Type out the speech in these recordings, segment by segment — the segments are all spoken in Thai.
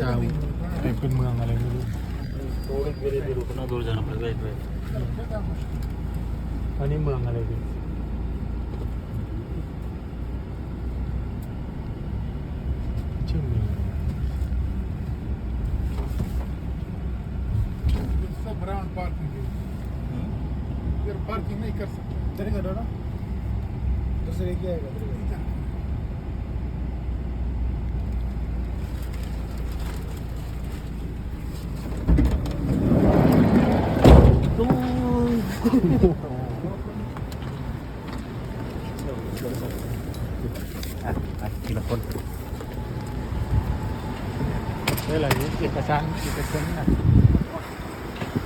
ชาวแต่เป็นเมืองอะไรไม่รู้ दूर जाना पड़ेगा इसमें อันนี้เมืองอะไรดิชื่อเมือง सब राउंड पार्किंग है इधर पार्किंग नहीं कर सकते चलेगा डोना दूसरे क्या อะไปทีละคนได้อะไรเอกสารเอกสารนะ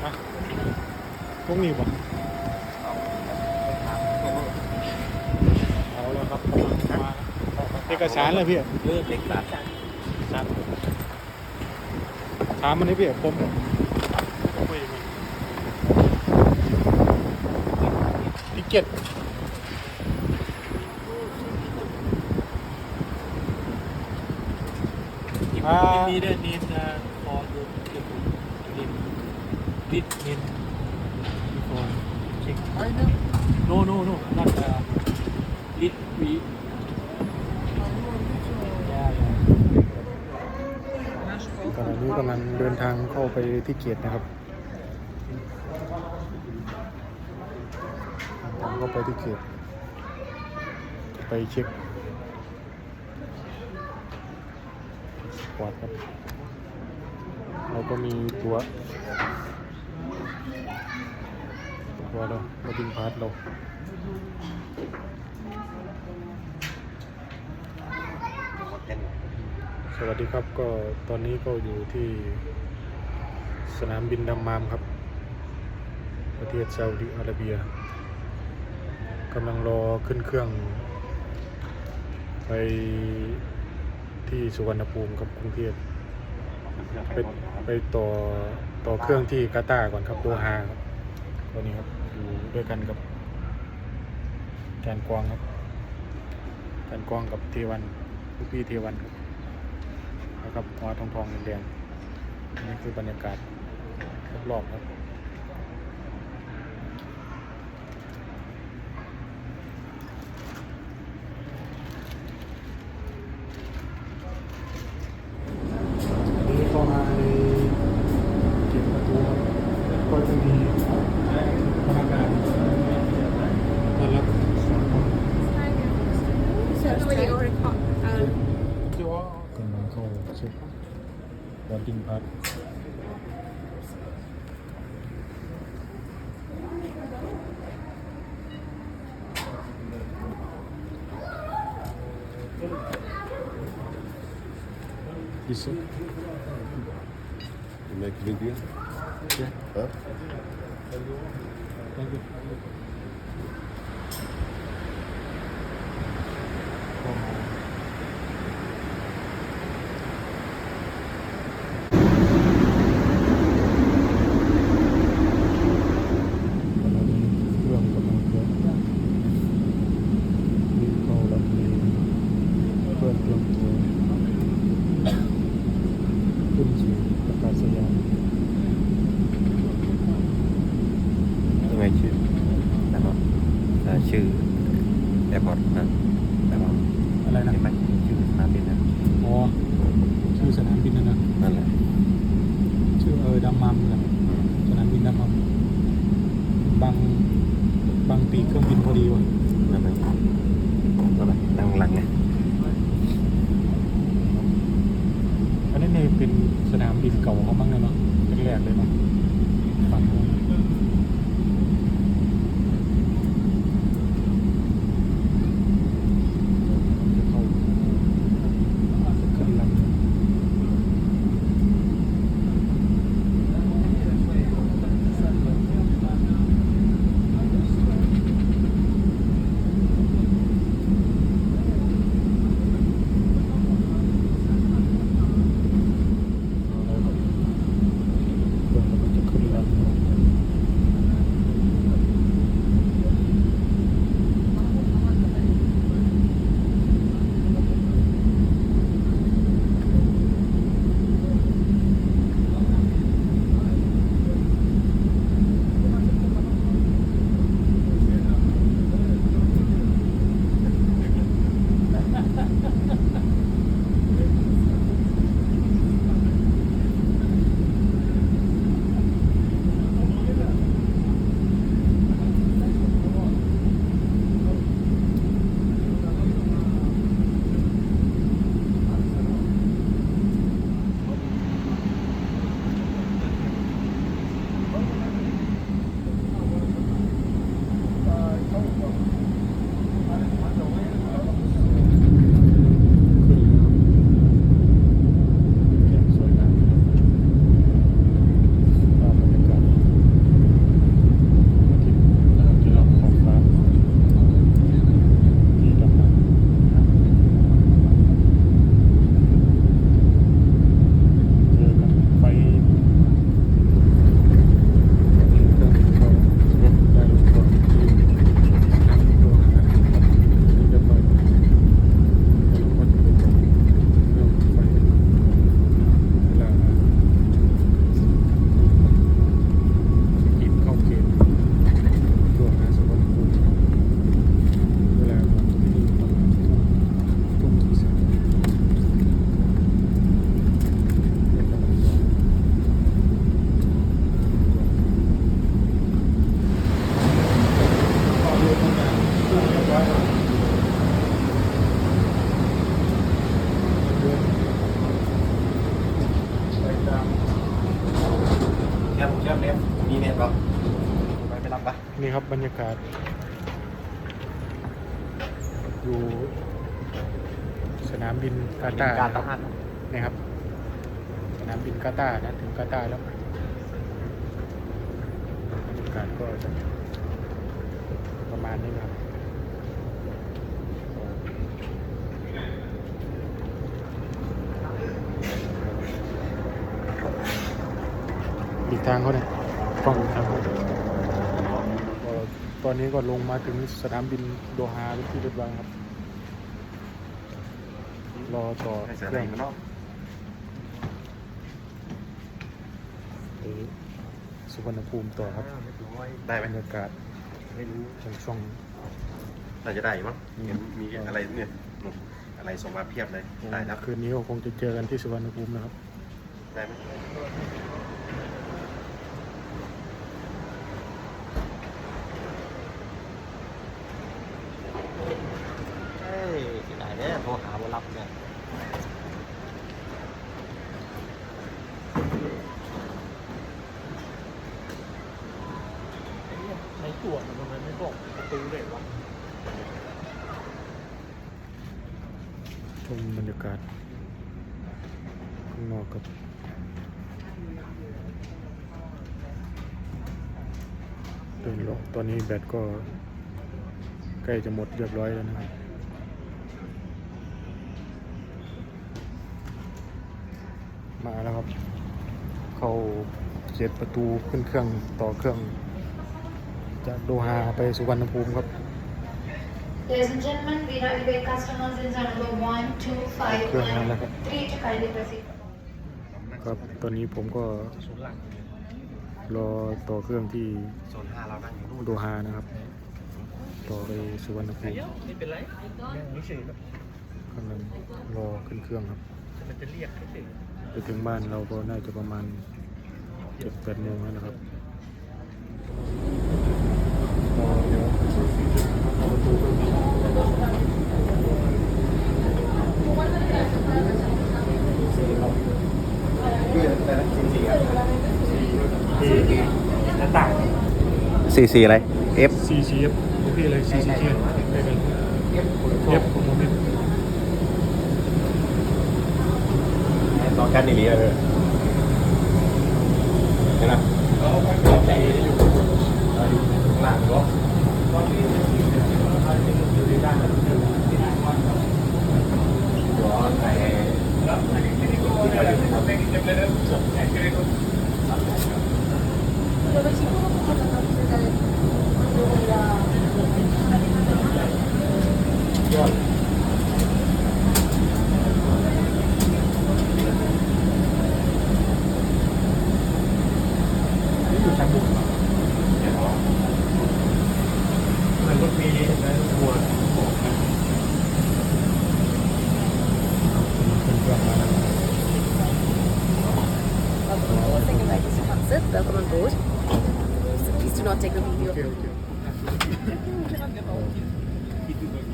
อะพวกนี้บ่เอาแล้วครับเอกสารเลยพี่เลือกเอกสารถามมันนี่พี่ผม ติเก็ต Ah. need a need uh, for the need need need for check I know. no no no not uh need we yeah yeah ขณะนี้กำลังเดินทางเข้าไปที่เกียรตินะครับเดินทางเข้า ไปที่เกียรติไปเช็คสปอร์ตครับเราก็มีตัวตัวเราเราดึงพาร์ทเราสวัสดีครับก็ตอนนี้ก็อยู่ที่สนามบินดัมมามครับ ประเทศซาอุดิอาระเบีย กำลังรอขึ้นเครื่อง ไปที่สุวรรณภูมิครับกรุงเทพไปไปต่อต่อเครื่องที่กาตาร์ก่อนครับโดฮาครับตัวนี้ครับอยู่ด้วยกันกับแกนกวางครับแกนกวางกับเทวันลูกพี่เทวันครับนะครับหัวทองทองแดงๆนี่คือบรรยากาศรอบๆครับ ดิสุ You make video? Yeah. Huh? Thank you. อดันะสนามบินนะครับ บางบางปีเครื่องบินพอดีว่ะ อยู่สนามบินกาตาร์นะครับนี่ครับ สนามบินกาตาร์นะถึงกาตาร์แล้วบรรยากาศก็จะประมาณนี้นะครับ อีกทางเขาเนี่ยกล้องอีกทางเขาก็ ตอนนี้ก็ลงมาถึงสนามบินโดฮาเป็นที่เรียบร้อยครับ รอต่อเครื่องไปสุวรรณภูมิต่อครับได้ไหมบรรยากาศไม่รู้ช่วงช่วงน่าจะได้มั้งอืมเห็นมีอะไรเนี่ยนู่นอะไรส่งมาเพียบเลยได้ครับคืนนี้ก็คงจะเจอกันที่สุวรรณภูมินะครับได้ไหม เฮ้ยที่ไหนเนี่ยโท รับเนี่ยใช้ตัวมันทำไมไม่บอกประตูเลยวะชมบรรยากาศข้างนอกครับเดินรอตอนนี้แบตก็ใกล้จะหมดเรียบร้อยแล้วนะครับ มาแล้วครับ เข้าเจ็ดประตูขึ้นเครื่องต่อเครื่อง จากโดฮาไปสุวรรณภูมิครับ Ladies and gentlemen, we railway customers in zone number one, two, five, Good, one, Malaka. three to kindly proceed. ครับ ตอนนี้ผมก็ศูนย์หลังรอต่อเครื่องที่โซนห้าเรานั่งอยู่นู่นโดฮานะครับ ต่อไปสุวรรณภูมิไม่เป็นไรไม่เฉยครับกำลังรอขึ้นเครื่องครับมันจะเรียกเฉย ไปถึงบ้านเราก็น่าจะประมาณเจ็ดแปดโมงแล้วนะครับรอเดี๋ยวเอาประตูเครื่องบินที่หน้าต่างซีซีอะไร F ซีซีเอฟ โอเคเลยซีซีเอฟไปกันเอฟของผมเองกั นนี่เลย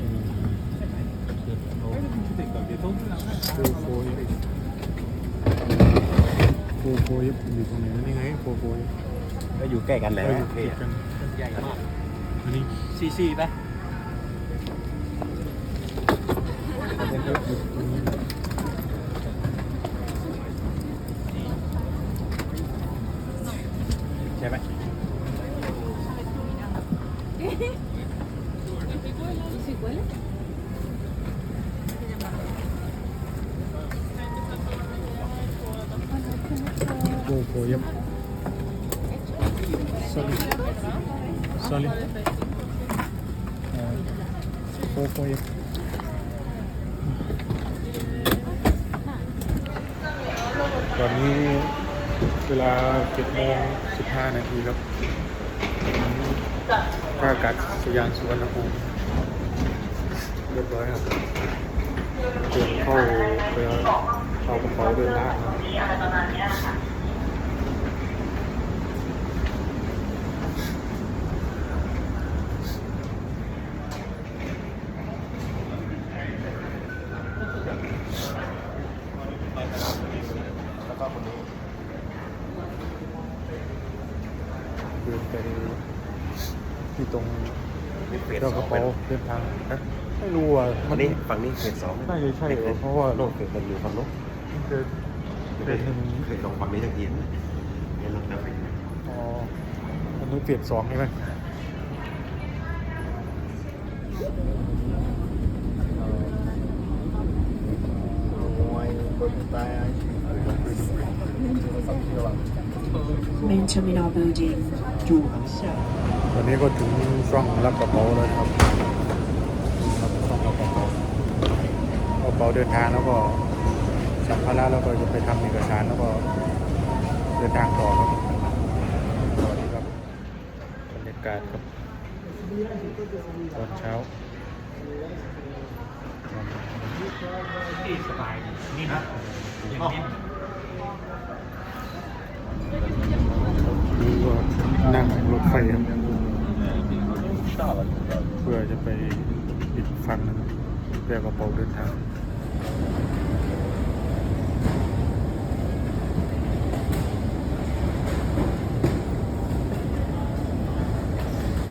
เออเห็นไหมหลังก็โฟโฟเอฟโฟโฟเอฟอยู่ตรงไหนนี่ไงโฟโฟเอฟก็อยู่ใกล้กันแหละ ก็อยู่ติดกัน ใหญ่มาก อันนี้ ซีซีป่ะ ประเด็นก็อยู่ตรงนี้ ใช่ไหมโฟโฟเอ เวลาเจ็ดโมงสิบห้านาทีครับท่าอากาศสยานสุวรรณภูมิเรียบร้อยครับเตรียมเข้าไปเอากระเป๋าเดินทางครับ แล้วก็คนนี้ เดินไป ที่ตรงนี่เฟสเจ้าสกอระงไปเป๋าเดินทางนะไม่รู้อะอันนี้ฝั่งนี้เฟสสองน่าจะใช่เหรอเพราะว่าโลกเฟสมันอยู่ฝั่งโน้นมันจะ เคเป็ยนหนึ่งเคยลองฝั่งนี้ทั้งทีนะเนี่ยลองนับไปดูอ๋ออันนี้เฟสสองใช่ไหม Main terminal building 主校。ตอนนี้ก็ถึงช่องรับกระเป๋าแล้วนะครับครับช่องรับกระเป๋ากระเป๋าเดินทางแล้วก็สัมภาระแล้วก็จะไปทำเอกสารแล้วก็เดินทางต่อครับสวัสดีครับบรรยากาศครับตอนเช้าที่สบายนี่นะเย็นนี่ ก็นั่งรถไฟครับเพื่อจะไปอีกฝั่งนึงเพื่อกระเป๋าเดินทาง